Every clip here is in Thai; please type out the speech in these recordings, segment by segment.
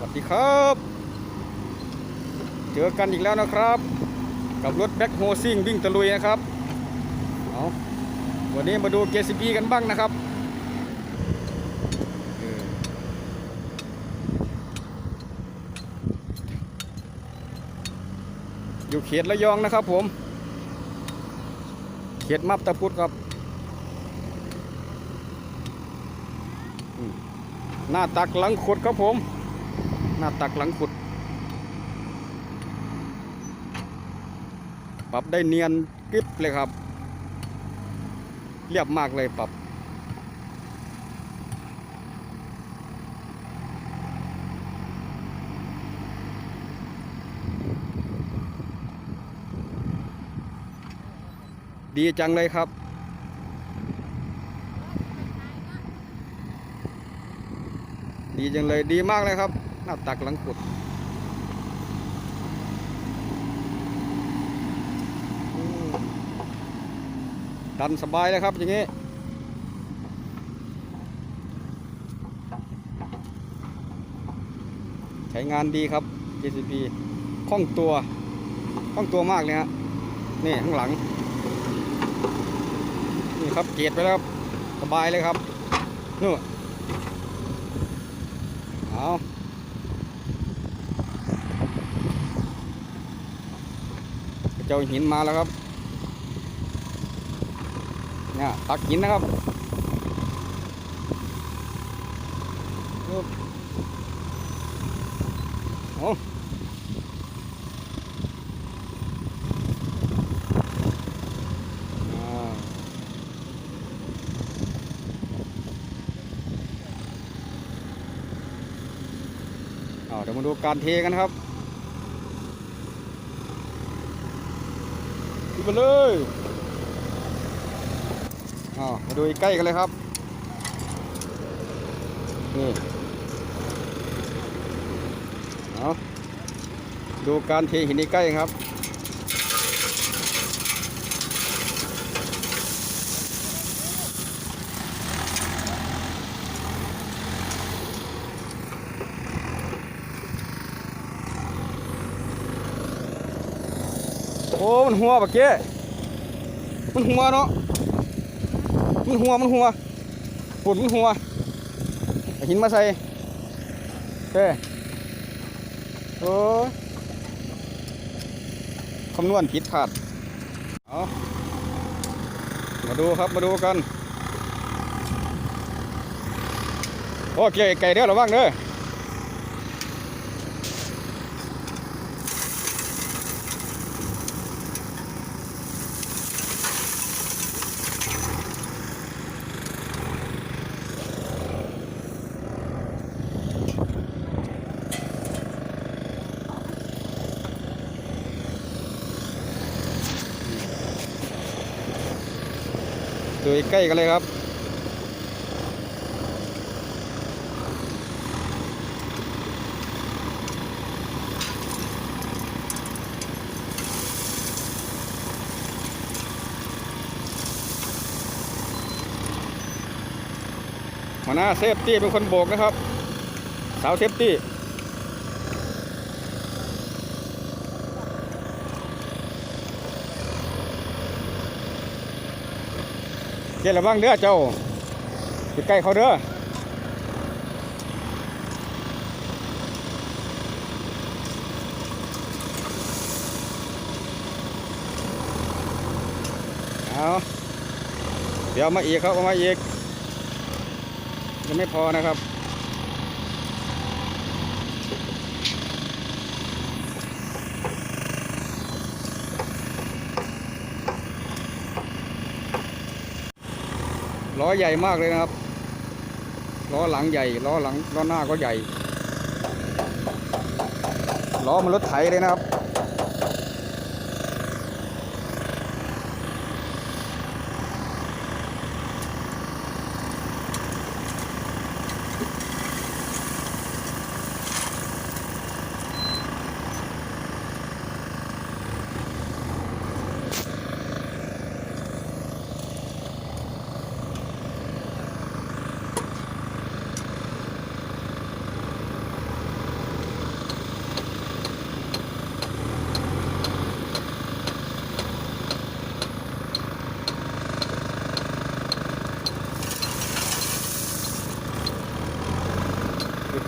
วัสดีครับ เจอกันอีกแล้วนะครับ กับรถแบ็คโฮซิ่งวิ่งตะลุยนะครับเอาวันนี้มาดูเกซีบีกันบ้างนะครับอยู่เขตระยองนะครับผม เขตมับตะพุดครับหน้าตักหลังขดครับผม หน้าตักหลังขุด ปรับได้เนียนกริบเลยครับ เรียบมากเลยปรับ ดีจังเลยครับดีจังเลยดีมากเลยครับ หน้าตักหลังขุดดันสบายเลยครับอย่างนี้ใช้งานดีครับ JCB คล่องตัวคล่องตัวมากเลยฮะนี่ข้างหลัง นี่ครับเกียดไปแล้วสบายเลยครับนู่นเอา เจ้าหินมาแล้วครับ เนี่ยตักหินนะครับโอ้เอาเดี๋ยวมาดูการเทกันครับขึ้น ไปเลยอ๋อมาดูใกล้กันเลยครับ นี่เอาดูการเทหินใกล้ครับ อ้มันหัวปะเก้มันหัวเนาะมันหัวมันหัวปุ่นมันหัวหินมาใส่เต้โอ้คำนวณผิดพลาดเอามาดูครับมาดูกันโอเคไก่เด้อระวังเด้อ ดูใกล้กันเลยครับ หัวหน้าเซฟตี้เป็นคนโบกนะครับ สาวเซฟตี้ เจ้าระวังเด้อเจ้าไปใกล้เขาเด้อเอาเดี๋ยวเอามาอีกครับเอามาอีกยังไม่พอนะครับ ล้อใหญ่มากเลยนะครับ ล้อหลังใหญ่ ล้อหลังล้อหน้าก็ใหญ่ ล้อมันรถไถเลยนะครับ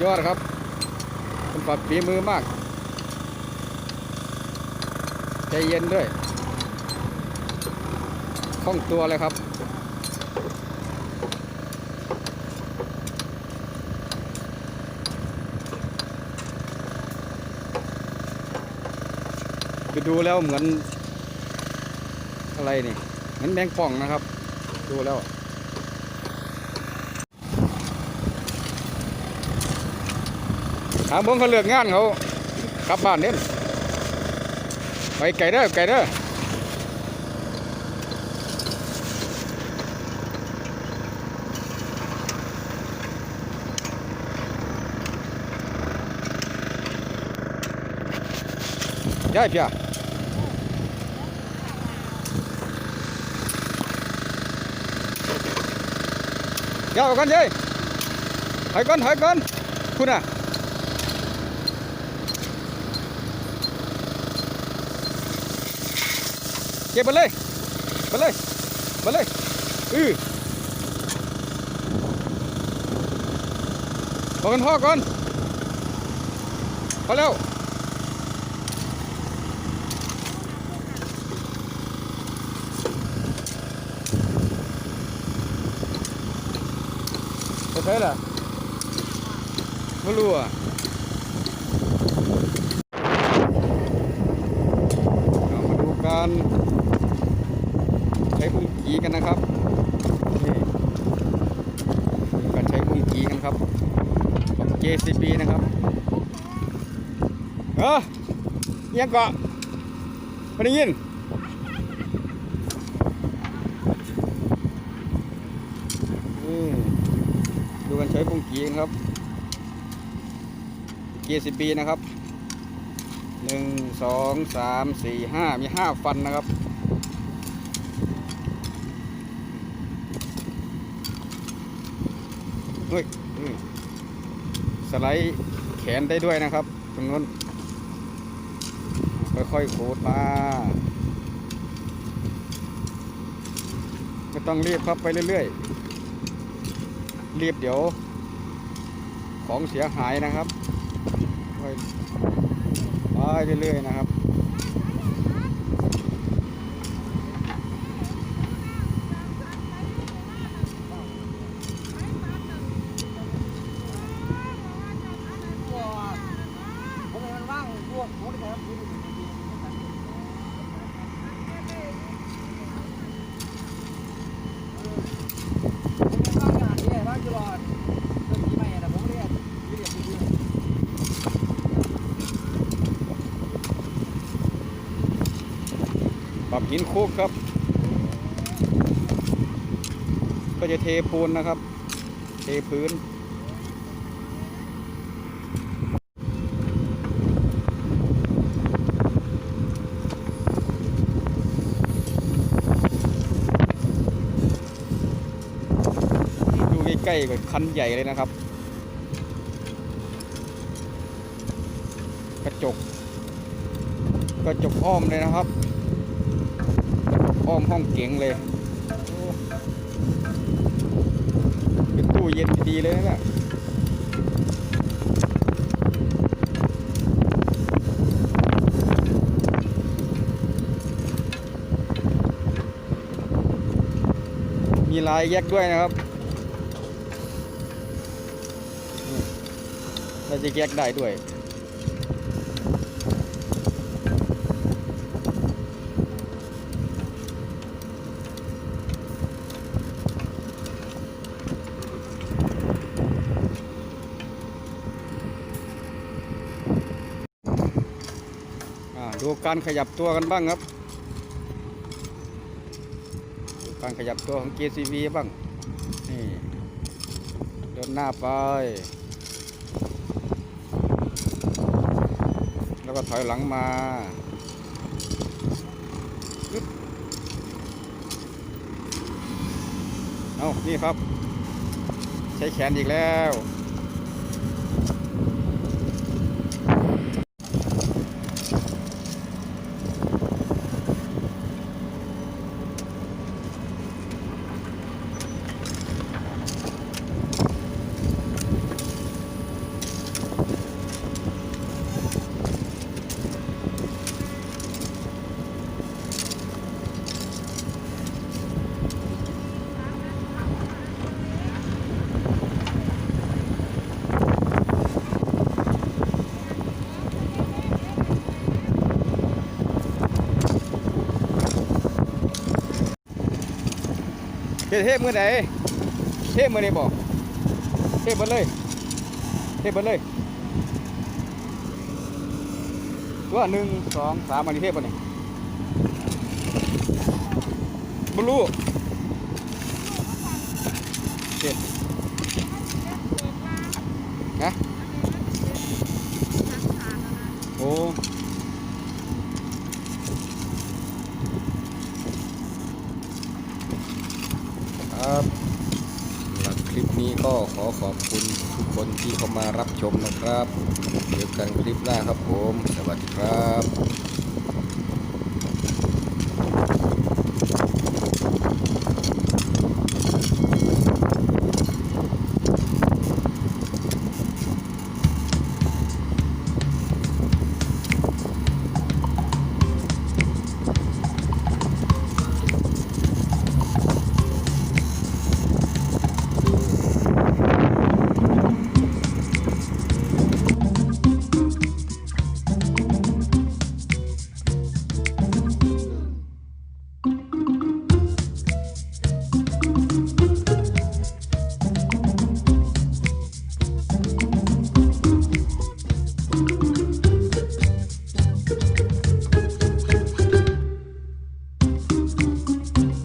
ยอดครับคุณปัดฝีมือมาก ใจเย็นด้วยคล่องตัวเลยครับคือดูแล้วเหมือนอะไรนี่เหมือนแมงป่องนะครับ ดูแล้ว ถามเบิ่งเขาเลือกงานเขากลับบ้านเด่นไปไก่เด้อไก่เด้อย้ายเพียย้ายเอากันเย้ยถอยก่อนถอยก่อนคุณอะ ก็บไปเลยไปเลยไปเลยอือพอกกันพ่อก่อนพอแล้วจะใช่ล่ะไม่รู้อะ เรามาดูการใช้บุ้ง กีกันนะครับนี่การใช้บุ้งกีกันครับของ JCB นะครับเออเอียังเกาะไม่ได้ยินดูการใช้บุ้งกีกันครับ JCB นะครับหนึ่งสองสามสี่ห้ามีห้าฟันนะครับ เฮ้ยสไลด์แขนได้ด้วยนะครับ ตรงนู้น ค่อยๆขูดมาไม่ต้องรีบครับไปเรื่อยๆ รีบเดี๋ยว ของเสียหายนะครับค่อยไปเรื่อยๆนะครับ ผมมันว่างพวกผมได้ครับผมว่างงานนี่ว่างตลอดเรื่องนี้ไม่นะผมเรียนเรียนดี ปรับหินคุกครับ ก็จะเทปูนนะครับ เทพื้น ดู ใกล้ๆกับคันใหญ่เลยนะครับ กระจก กระจกอ้อมเลยนะครับอ้อมห้องเก๋งเลยเป็นตู้เย็นดีเลยนะเนี่ยมีลายแยกด้วยนะครับ เราจะแยกได้ด้วยดูการขยับตัวกันบ้างครับ ดูการขยับตัวของ JCB บ้าง นี่ เดินหน้าไป แล้วก็ ถอยหลังมาเอานี่ครับ ใช้แขนอีกแล้ว เทพมือไหนเทพมือไหนบอกเทพเบิดเลย เทพเบิดเลยตัวหนึ่งสองสามอันนี้เทพปะเนี่ยบลูเทพนะโอ้ครับสำหรับคลิปนี้ก็ ขอขอบคุณทุกคนที่เข้ามารับชมนะครับเจอกันคลิปหน้าครับผม สวัสดีครับ